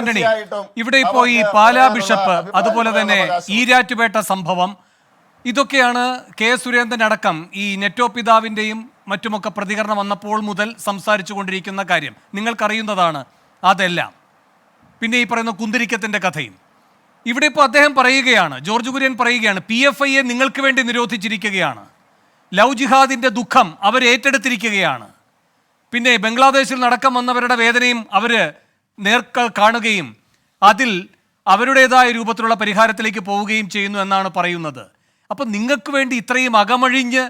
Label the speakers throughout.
Speaker 1: ആന്റണി ഇവിടെ ഇപ്പോൾ ഈ പാലാ ബിഷപ്പ് അതുപോലെ തന്നെ. ഈരാറ്റുപേട്ട സംഭവം ഇതൊക്കെയാണ് കെ സുരേന്ദ്രൻ അടക്കം ഈ നെറ്റോ പിതാവിന്റെയും മറ്റുമൊക്കെ പ്രതികരണം വന്നപ്പോൾ മുതൽ സംസാരിച്ചു കൊണ്ടിരിക്കുന്ന കാര്യം. നിങ്ങൾക്കറിയുന്നതാണ് അതെല്ലാം. പിന്നെ ഈ പറയുന്ന കുന്തിരിക്കത്തിന്റെ കഥയും. ഇവിടെ ഇപ്പോൾ അദ്ദേഹം പറയുകയാണ് ജോർജ് കുര്യൻ പറയുകയാണ് പി എഫ് ഐയെ നിങ്ങൾക്ക് വേണ്ടി നിരോധിച്ചിരിക്കുകയാണ്. ലവ് ജിഹാദിന്റെ ദുഃഖം അവർ ഏറ്റെടുത്തിരിക്കുകയാണ്. പിന്നെ ബംഗ്ലാദേശിൽ നടക്കം വന്നവരുടെ വേദനയും അവർ നേർക്ക കാണുകയും അതിൽ അവരുടേതായ രൂപത്തിലുള്ള പരിഹാരത്തിലേക്ക് പോവുകയും ചെയ്യുന്നു എന്നാണ് പറയുന്നത്. അപ്പം നിങ്ങൾക്ക് വേണ്ടി ഇത്രയും അകമഴിഞ്ഞ്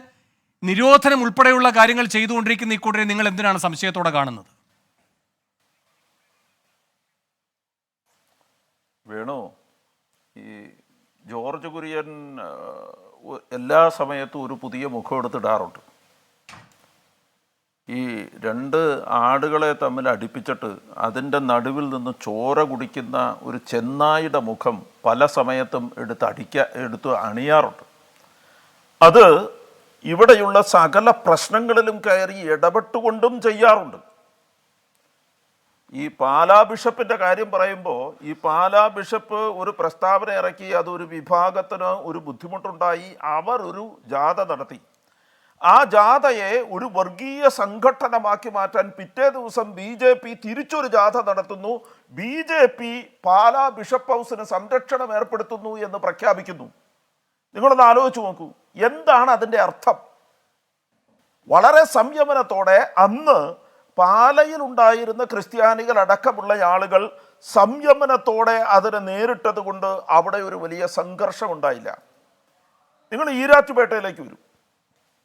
Speaker 1: നിരോധനം ഉൾപ്പെടെയുള്ള കാര്യങ്ങൾ ചെയ്തുകൊണ്ടിരിക്കുന്ന ഈ കൂട്ടരെ നിങ്ങൾ എന്തിനാണ് സംശയത്തോടെ കാണുന്നത്?
Speaker 2: വേണു ഈ ജോർജ് കുര്യൻ എല്ലാ സമയത്തും ഒരു പുതിയ മുഖം എടുത്തിടാറുണ്ട്. ഈ രണ്ട് ആടുകളെ തമ്മിൽ അടുപ്പിച്ചിട്ട് അതിന്റെ നടുവിൽ നിന്ന് ചോര കുടിക്കുന്ന ഒരു ചെന്നായിയുടെ മുഖം പല സമയത്തും എടുത്ത് അടിക്ക എടുത്ത് അണിയാറുണ്ട്. അത് ഇവിടെയുള്ള സകല പ്രശ്നങ്ങളിലും കയറി ഇടപെട്ടുകൊണ്ടും ചെയ്യാറുണ്ട്. ഈ പാലാ ബിഷപ്പിന്റെ കാര്യം പറയുമ്പോൾ ഈ പാലാ ബിഷപ്പ് ഒരു പ്രസ്താവന ഇറക്കി അതൊരു വിഭാഗത്തിന് ഒരു ബുദ്ധിമുട്ടുണ്ടായി അവർ ഒരു ജാഥ നടത്തി. ആ ജാഥയെ ഒരു വർഗീയ സംഘടനമാക്കി മാറ്റാൻ പിറ്റേ ദിവസം ബി ജെ പി തിരിച്ചൊരു ജാഥ നടത്തുന്നു. B J P Pala bishop ഹൗസിന് സംരക്ഷണം ഏർപ്പെടുത്തുന്നു എന്ന് പ്രഖ്യാപിക്കുന്നു. നിങ്ങളൊന്ന് ആലോചിച്ച് നോക്കൂ. എന്താണ് അതിന്റെ അർത്ഥം? വളരെ സംയമനത്തോടെ അന്ന് പാലയിൽ ഉണ്ടായിരുന്ന ക്രിസ്ത്യാനികൾ അടക്കമുള്ള ആളുകൾ സംയമനത്തോടെ അതിനെ നേരിട്ടത് കൊണ്ട് അവിടെ ഒരു വലിയ സംഘർഷം ഉണ്ടായില്ല. നിങ്ങൾ ഈരാറ്റുപേട്ടയിലേക്ക് വരും.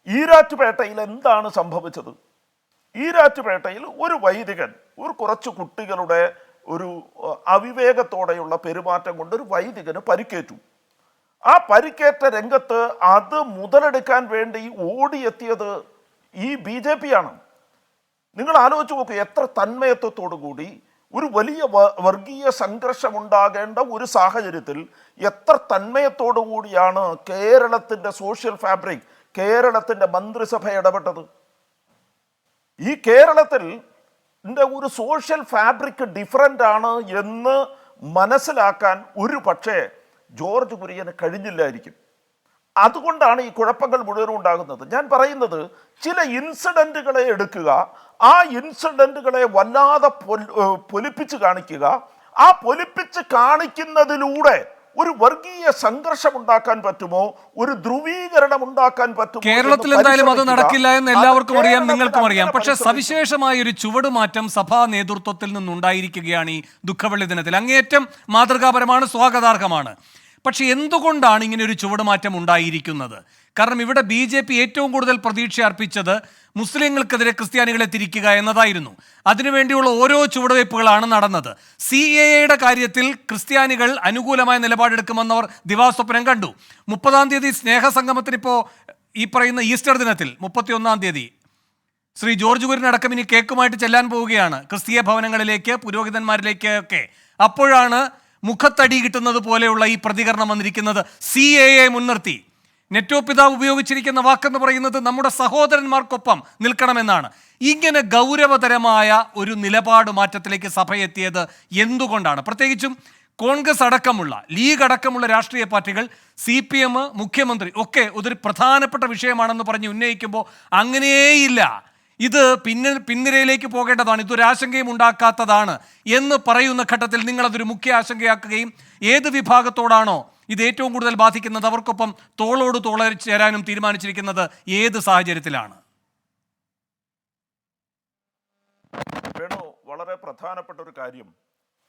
Speaker 2: ഈരാറ്റുപേട്ടയിൽ എന്താണ് സംഭവിച്ചത്? ഈരാറ്റുപേട്ടയിൽ ഒരു വൈദികൻ ഒരു കുറച്ച് കുട്ടികളുടെ ഒരു അവിവേകത്തോടെയുള്ള പെരുമാറ്റം കൊണ്ട് ഒരു വൈദികന് പരിക്കേറ്റു. ആ പരിക്കേറ്റ രംഗത്ത് അത് മുതലെടുക്കാൻ വേണ്ടി ഓടിയെത്തിയത് ഈ ബി ജെ പി ആണ്. നിങ്ങൾ ആലോചിച്ച് നോക്കൂ എത്ര തന്മയത്വത്തോടു കൂടി ഒരു വലിയ വർഗീയ സംഘർഷം ഉണ്ടാകേണ്ട ഒരു സാഹചര്യത്തിൽ എത്ര തന്മയത്തോടു കൂടിയാണ് കേരളത്തിന്റെ സോഷ്യൽ ഫാബ്രിക് കേരളത്തിന്റെ മന്ത്രിസഭ ഇടപെട്ടത്. ഈ കേരളത്തിൽ ഒരു സോഷ്യൽ ഫാബ്രിക് ഡിഫറന്റ് ആണ് എന്ന് മനസ്സിലാക്കാൻ ഒരു പക്ഷേ ജോർജ് കുര്യന് കഴിഞ്ഞില്ലായിരിക്കും. അതുകൊണ്ടാണ് ഈ കുഴപ്പങ്ങൾ മുഴുവനും ഉണ്ടാകുന്നത്. ഞാൻ പറയുന്നത് ചില ഇൻസിഡന്റുകളെ എടുക്കുക ആ ഇൻസിഡന്റുകളെ വല്ലാതെ പൊലിപ്പിച്ച് കാണിക്കുക ആ പൊലിപ്പിച്ച് കാണിക്കുന്നതിലൂടെ ഒരു വർഗീയ സംഘർഷം ഉണ്ടാക്കാൻ പറ്റുമോ? ഒരു ധ്രുവീകരണം ഉണ്ടാക്കാൻ പറ്റുമോ
Speaker 1: കേരളത്തിൽ എന്തായാലും അത് നടക്കില്ല എന്ന് എല്ലാവർക്കും അറിയാം നിങ്ങൾക്കും അറിയാം. പക്ഷെ. സവിശേഷമായ ഒരു ചുവടുമാറ്റം സഭാ നേതൃത്വത്തിൽ നിന്നുണ്ടായിരിക്കുകയാണ് ഈ ദുഃഖവെള്ളി ദിനത്തിൽ. അങ്ങേയറ്റം മാതൃകാപരമാണ് സ്വാഗതാർഹമാണ്. പക്ഷെ എന്തുകൊണ്ടാണ് ഇങ്ങനെ ഒരു ചുവടുമാറ്റം ഉണ്ടായിരിക്കുന്നത്? കാരണം ഇവിടെ ബി ജെ പി ഏറ്റവും കൂടുതൽ പ്രതീക്ഷ അർപ്പിച്ചത് മുസ്ലിങ്ങൾക്കെതിരെ ക്രിസ്ത്യാനികളെ തിരിക്കുക എന്നതായിരുന്നു. അതിനുവേണ്ടിയുള്ള ഓരോ ചുവടുവയ്പ്പുകളാണ് നടന്നത്. സി എ എയുടെ കാര്യത്തിൽ ക്രിസ്ത്യാനികൾ അനുകൂലമായ നിലപാടെടുക്കുമെന്നവർ ദിവാസ്വപ്നം കണ്ടു. മുപ്പതാം തീയതി സ്നേഹസംഗമത്തിന് ഇപ്പോൾ ഈ പറയുന്ന ഈസ്റ്റർ ദിനത്തിൽ മുപ്പത്തിയൊന്നാം തീയതി ശ്രീ ജോർജ് കുര്യനടക്കം ഇനി കേക്കുമായിട്ട് ചെല്ലാൻ പോവുകയാണ്. ക്രിസ്തീയ ഭവനങ്ങളിലേക്ക് പുരോഹിതന്മാരിലേക്ക് ഒക്കെ അപ്പോഴാണ് മുഖത്തടി കിട്ടുന്നത് പോലെയുള്ള ഈ പ്രതികരണം വന്നിരിക്കുന്നത് സി എ എ മുൻനിർത്തി. നെറ്റോ പിതാവ് ഉപയോഗിച്ചിരിക്കുന്ന വാക്കെന്ന് പറയുന്നത് നമ്മുടെ സഹോദരന്മാർക്കൊപ്പം നിൽക്കണമെന്നാണ്. ഇങ്ങനെ ഗൗരവതരമായ ഒരു നിലപാട് മാറ്റത്തിലേക്ക് സഭ എത്തിയത് എന്തുകൊണ്ടാണ്? പ്രത്യേകിച്ചും കോൺഗ്രസ് അടക്കമുള്ള ലീഗ് അടക്കമുള്ള രാഷ്ട്രീയ പാർട്ടികൾ സി പി എം മുഖ്യമന്ത്രി ഒക്കെ അതൊരു പ്രധാനപ്പെട്ട വിഷയമാണെന്ന് പറഞ്ഞ് ഉന്നയിക്കുമ്പോൾ അങ്ങനെയേയില്ല. ഇത് പിന്ന പിൻനിരയിലേക്ക് പോകേണ്ടതാണ്. ഇതൊരു ആശങ്കയും ഉണ്ടാക്കാത്തതാണ് എന്ന് പറയുന്ന ഘട്ടത്തിൽ നിങ്ങളതൊരു മുഖ്യ ആശങ്കയാക്കുകയും ഏത് വിഭാഗത്തോടാണോ ഇത് ഏറ്റവും കൂടുതൽ ബാധിക്കുന്നത് അവർക്കൊപ്പം തോളോട് തോള ചേരാനും തീരുമാനിച്ചിരിക്കുന്നത് ഏത് സാഹചര്യത്തിലാണ്?
Speaker 2: വേണു വളരെ പ്രധാനപ്പെട്ട ഒരു കാര്യം.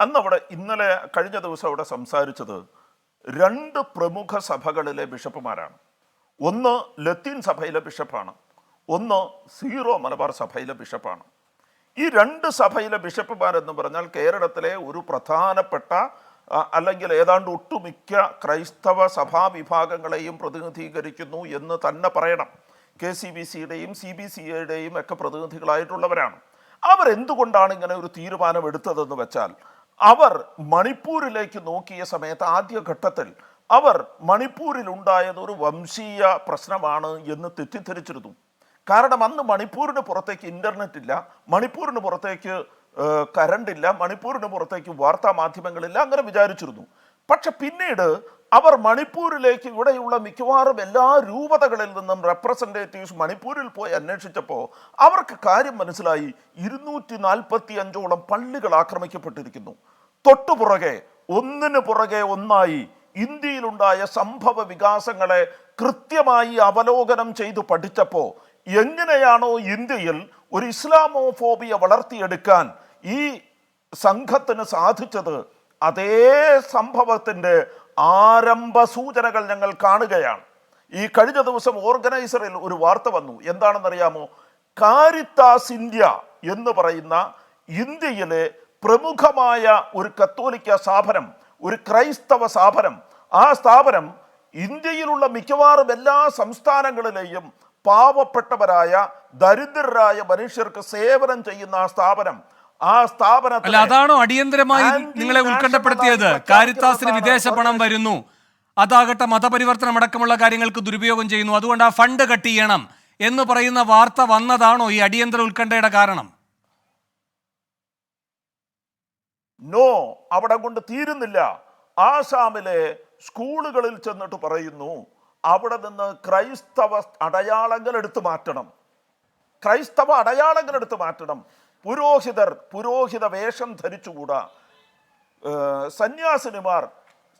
Speaker 2: അന്ന് അവിടെ ഇന്നലെ കഴിഞ്ഞ ദിവസം അവിടെ സംസാരിച്ചത് രണ്ട് പ്രമുഖ സഭകളിലെ ബിഷപ്പുമാരാണ്. ഒന്ന് ലത്തീൻ സഭയിലെ ബിഷപ്പാണ്. ഒന്ന് സീറോ മലബാർ സഭയിലെ ബിഷപ്പാണ്. ഈ രണ്ട് സഭയിലെ ബിഷപ്പുമാരെന്ന് പറഞ്ഞാൽ കേരളത്തിലെ ഒരു പ്രധാനപ്പെട്ട അല്ലെങ്കിൽ ഏതാണ്ട് ഒട്ടുമിക്ക ക്രൈസ്തവ സഭാ വിഭാഗങ്ങളെയും പ്രതിനിധീകരിക്കുന്നു എന്ന് തന്നെ പറയണം. കെ സി ബി സിയുടെയും സി ബി സി എയുടെയും ഒക്കെ പ്രതിനിധികളായിട്ടുള്ളവരാണ്. അവരെന്തുകൊണ്ടാണ് ഇങ്ങനെ ഒരു തീരുമാനം എടുത്തതെന്ന് വെച്ചാൽ അവർ മണിപ്പൂരിലേക്ക് നോക്കിയ സമയത്ത് ആദ്യഘട്ടത്തിൽ അവർ മണിപ്പൂരിൽ ഉണ്ടായത് ഒരു വംശീയ പ്രശ്നമാണ് എന്ന് തെറ്റിദ്ധരിച്ചിരുന്നു. കാരണം അന്ന് മണിപ്പൂരിന് പുറത്തേക്ക് ഇന്റർനെറ്റ് ഇല്ല മണിപ്പൂരിന് പുറത്തേക്ക് കരണ്ട് ഇല്ല മണിപ്പൂരിന് പുറത്തേക്ക് വാർത്താ മാധ്യമങ്ങളില്ല അങ്ങനെ വിചാരിച്ചിരുന്നു. പക്ഷെ പിന്നീട് അവർ മണിപ്പൂരിലേക്ക് ഇവിടെയുള്ള മിക്കവാറും എല്ലാ രൂപതകളിൽ നിന്നും റെപ്രസെന്റേറ്റീവ്സ് മണിപ്പൂരിൽ പോയി അന്വേഷിച്ചപ്പോൾ അവർക്ക് കാര്യം മനസ്സിലായി. ഇരുന്നൂറ്റി നാൽപ്പത്തി അഞ്ചോളം പള്ളികൾ ആക്രമിക്കപ്പെട്ടിരിക്കുന്നു. തൊട്ടുപുറകെ ഒന്നിനു പുറകെ ഒന്നായി ഇന്ത്യയിലുണ്ടായ സംഭവ വികാസങ്ങളെ കൃത്യമായി അവലോകനം ചെയ്തു പഠിച്ചപ്പോൾ എങ്ങനെയാണോ ഇന്ത്യയിൽ ഒരു ഇസ്ലാമോഫോബിയ വളർത്തിയെടുക്കാൻ ഈ സംഘത്തിന് സാധിച്ചത് അതേ സംഭവത്തിന്റെ ആരംഭ സൂചനകൾ ഞങ്ങൾ കാണുകയാണ്. ഈ കഴിഞ്ഞ ദിവസം ഓർഗനൈസറിൽ ഒരു വാർത്ത വന്നു. എന്താണെന്നറിയാമോ? കാരിത്താസ് ഇന്ത്യ എന്ന് പറയുന്ന ഇന്ത്യയിലെ പ്രമുഖമായ ഒരു കത്തോലിക്ക സ്ഥാപനം ഒരു ക്രൈസ്തവ സ്ഥാപനം. ആ സ്ഥാപനം ഇന്ത്യയിലുള്ള മിക്കവാറും എല്ലാ സംസ്ഥാനങ്ങളിലെയും പാവപ്പെട്ടവരായ ദരിദ്രരായ മനുഷ്യർക്ക് സേവനം ചെയ്യുന്ന ആ സ്ഥാപനം. ആ സ്ഥാപനത്തിൽ
Speaker 1: അതാണോ അടിയന്തരമായി നിങ്ങളെ ഉത്കണ്ഠപ്പെടുത്തിയത്? കാരിത്താസിന് വിദേശ പണം വരുന്നു. അതാകട്ടെ മതപരിവർത്തനം അടക്കമുള്ള കാര്യങ്ങൾക്ക് ദുരുപയോഗം ചെയ്യുന്നു. അതുകൊണ്ട് ആ ഫണ്ട് കട്ട് ചെയ്യണം എന്ന് പറയുന്ന വാർത്ത വന്നതാണോ ഈ അടിയന്തര ഉത്കണ്ഠയുടെ കാരണം?
Speaker 2: നോ അവിടെ കൊണ്ട് തീരുന്നില്ല. ആസാമിലെ സ്കൂളുകളിൽ ചെന്നിട്ട് പറയുന്നു അവിടെ നിന്ന് ക്രൈസ്തവ അടയാളങ്ങൾ എടുത്തു മാറ്റണം. ക്രൈസ്തവ അടയാളങ്ങൾ എടുത്തു മാറ്റണം. പുരോഹിതർ പുരോഹിത വേഷം ധരിച്ചുകൂടാ. സന്യാസിനിമാർ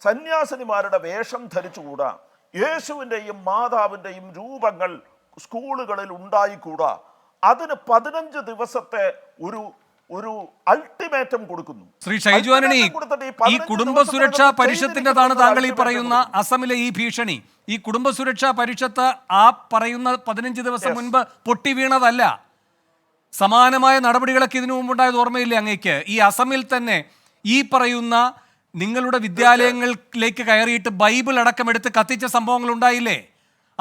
Speaker 2: സന്യാസിനിമാരുടെ വേഷം ധരിച്ചുകൂടാ. യേശുവിന്റെയും മാതാവിന്റെയും രൂപങ്ങൾ സ്കൂളുകളിൽ ഉണ്ടായിക്കൂടാ. അതിന് പതിനഞ്ച് ദിവസത്തെ ഒരു ഒരു അൾട്ടിമേറ്റം കൊടുക്കുന്നു.
Speaker 1: ശ്രീ ഷൈജു ആന്റണി
Speaker 2: ഈ
Speaker 1: ഈ
Speaker 2: 15
Speaker 1: കുടുംബ സുരക്ഷാ
Speaker 2: പരിഷത്തിന്റെതാണ്
Speaker 1: താങ്കൾ ഈ പറയുന്ന അസമിലെ ഈ ഭീഷണി. ഈ കുടുംബ സുരക്ഷാ പരിഷത്ത് ആ പറയുന്ന പതിനഞ്ച് ദിവസം മുൻപ് പൊട്ടി വീണതല്ല സമാനമായ നടപടികളൊക്കെ ഇതിനു മുമ്പുണ്ടായത് ഓർമ്മയില്ലേ അങ്ങേക്ക്? ഈ അസമിൽ തന്നെ ഈ പറയുന്ന നിങ്ങളുടെ വിദ്യാലയങ്ങളിലേക്ക് കയറിയിട്ട് ബൈബിൾ അടക്കം എടുത്ത് കത്തിച്ച സംഭവങ്ങൾ ഉണ്ടായില്ലേ?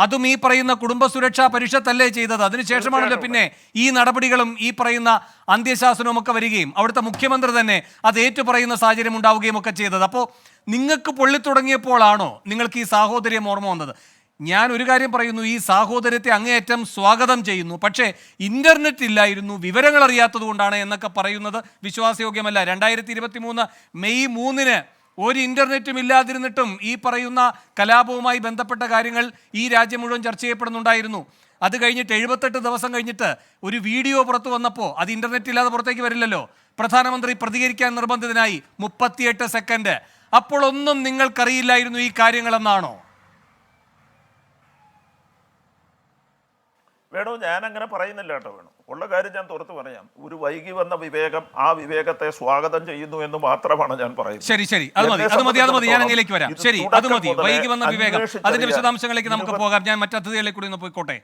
Speaker 1: അതും ഈ പറയുന്ന കുടുംബ സുരക്ഷാ പരിഷത്തല്ലേ ചെയ്തത്. അതിനുശേഷമാണല്ലോ പിന്നെ ഈ നടപടികളും ഈ പറയുന്ന അന്ത്യശാസനവും ഒക്കെ വരികയും അവിടുത്തെ മുഖ്യമന്ത്രി തന്നെ അത് ഏറ്റുപറയുന്ന സാഹചര്യം ഉണ്ടാവുകയും ഒക്കെ ചെയ്തത്. അപ്പോൾ നിങ്ങൾക്ക് പൊള്ളിത്തുടങ്ങിയപ്പോഴാണോ നിങ്ങൾക്ക് ഈ സാഹോദര്യം ഓർമ്മ വന്നത്? ഞാൻ ഒരു കാര്യം പറയുന്നു ഈ സാഹോദര്യത്തെ അങ്ങേയറ്റം സ്വാഗതം ചെയ്യുന്നു. പക്ഷേ ഇന്റർനെറ്റ് ഇല്ലായിരുന്നു വിവരങ്ങൾ അറിയാത്തത് കൊണ്ടാണ് എന്നൊക്കെ പറയുന്നത് വിശ്വാസയോഗ്യമല്ല. രണ്ടായിരത്തി ഇരുപത്തി മൂന്ന് മെയ് മൂന്നിന് ഒരു ഇന്റർനെറ്റും ഇല്ലാതിരുന്നിട്ടും ഈ പറയുന്ന കലാപവുമായി ബന്ധപ്പെട്ട കാര്യങ്ങൾ ഈ രാജ്യം മുഴുവൻ ചർച്ച ചെയ്യപ്പെടുന്നുണ്ടായിരുന്നു. അത് കഴിഞ്ഞിട്ട് എഴുപത്തെട്ട് ദിവസം കഴിഞ്ഞിട്ട് ഒരു വീഡിയോ പുറത്തു വന്നപ്പോൾ അത് ഇന്റർനെറ്റ് ഇല്ലാതെ പുറത്തേക്ക് വരില്ലല്ലോ. പ്രധാനമന്ത്രി പ്രതികരിക്കാൻ നിർബന്ധിതനായി മുപ്പത്തിയെട്ട് സെക്കൻഡ്. അപ്പോൾ ഒന്നും നിങ്ങൾക്കറിയില്ലായിരുന്നു ഈ കാര്യങ്ങളെന്നാണോ?
Speaker 2: വേണു ഞാൻ അങ്ങനെ പറയുന്നില്ല കേട്ടോ വേണു. ഉള്ള കാര്യം ഞാൻ തുറത്ത് പറയാം. ഒരു വൈകി വന്ന വിവേകം ആ വിവേകത്തെ സ്വാഗതം ചെയ്യുന്നു എന്ന് മാത്രമാണ് ഞാൻ പറയുന്നത്.
Speaker 1: ശരി ശരി. അത് മതി. അത് മതി അത് മതി. ഞാൻ
Speaker 2: സംബന്ധിച്ചിടത്തോളം
Speaker 1: വരാം. ശരി അത് മതി. വൈകി വന്ന വിവേകം. അതിന്റെ വിശദാംശങ്ങളിലേക്ക് നമുക്ക് പോകാം. ഞാൻ മറ്റു അതിഥികളിലേക്ക് കൂടി ഒന്ന് പോയിക്കോട്ടെ.